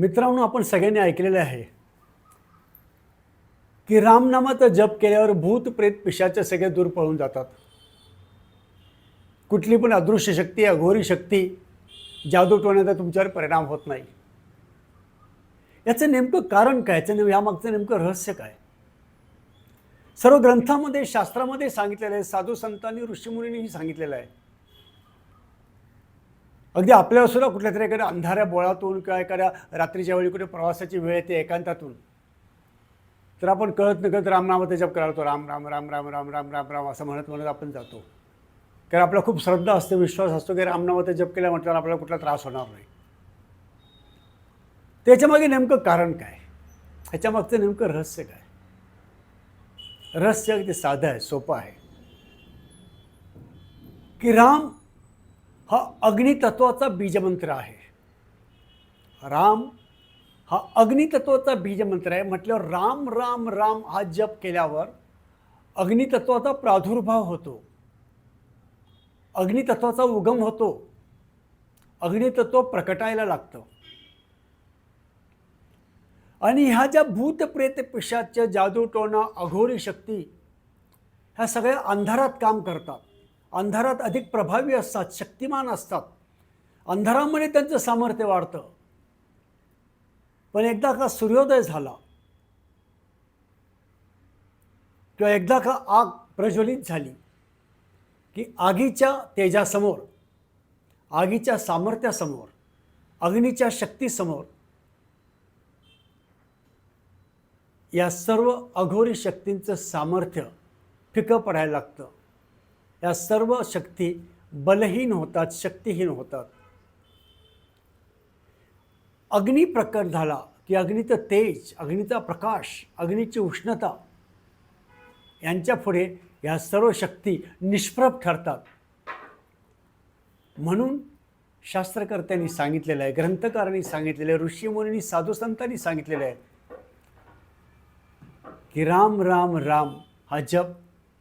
मित्रांनो आपण सगळ्यांनी ऐकलेलं आहे की रामनामाचा जप केल्यावर भूत प्रेत पिशाचे सगळे दूर पळून जातात. कुठली पण अदृश्य शक्ती अघोरी शक्ती जादू टोण्याचा तुमच्यावर परिणाम होत नाही. याचं नेमकं कारण काय? याचं यामागचं नेमकं रहस्य काय? सर्व ग्रंथामध्ये शास्त्रामध्ये सांगितलेलं आहे साधू संतांनी ऋषीमुनींनीही सांगितलेलं आहे. अगदी आपल्याला सुद्धा कुठल्या तरी एखाद्या अंधाऱ्या बोळातून किंवा एखाद्या रात्रीच्या वेळी कुठे प्रवासाची वेळ येते एकांतातून. तर आपण कळत न कळत रामनामाचा जप करायला राम राम राम राम राम राम राम राम असं म्हणत म्हणत आपण जातो. कारण आपला खूप श्रद्धा असते विश्वास असतो की रामनामाचा जप केल्या म्हटल्यावर आपल्याला कुठला त्रास होणार नाही. त्याच्यामागे नेमकं कारण काय? ह्याच्यामागचं नेमकं रहस्य काय? रहस्य अगदी साधं आहे सोपं आहे. की राम हा अग्नितत्वाचा बीजमंत्र आहे. राम हा अग्नितत्वाचा बीजमंत्र आहे. म्हटल्यावर राम राम राम हा जप केल्यावर अग्नितत्वाचा प्रादुर्भाव होतो. अग्नितत्वाचा उगम होतो. अग्नितत्व प्रकटायला लागतं. आणि ह्या ज्या भूत प्रेत पिशाच्या जादू अघोरी शक्ती ह्या सगळ्या अंधारात काम करतात. अंधारात अधिक प्रभावी असतात शक्तिमान असतात. अंधारामध्ये त्यांचं सामर्थ्य वाढतं. पण एकदा का सूर्योदय झाला किंवा एकदा का आग प्रज्वलित झाली की आगीच्या तेजासमोर आगीच्या सामर्थ्यासमोर अग्नीच्या शक्तीसमोर या सर्व अघोरी शक्तींचं सामर्थ्य फिकं पडायला लागतं. या सर्व शक्ती बलहीन होतात शक्तिहीन होतात. अग्नी प्रकट झाला की अग्नीचं तेज अग्नीचा प्रकाश अग्नीची उष्णता यांच्या पुढे या सर्व शक्ती निष्प्रभ ठरतात. म्हणून शास्त्रकर्त्यांनी सांगितलेलं आहे ग्रंथकारांनी सांगितलेलं आहे ऋषीमुनींनी साधुसंतांनी सांगितलेलं आहे की राम राम राम हा जप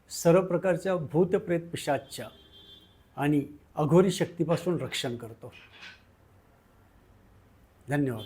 सर्व प्रकारच्या भूतप्रेत पिशाच्या आणि अघोरी शक्तीपासून रक्षण करतो. धन्यवाद.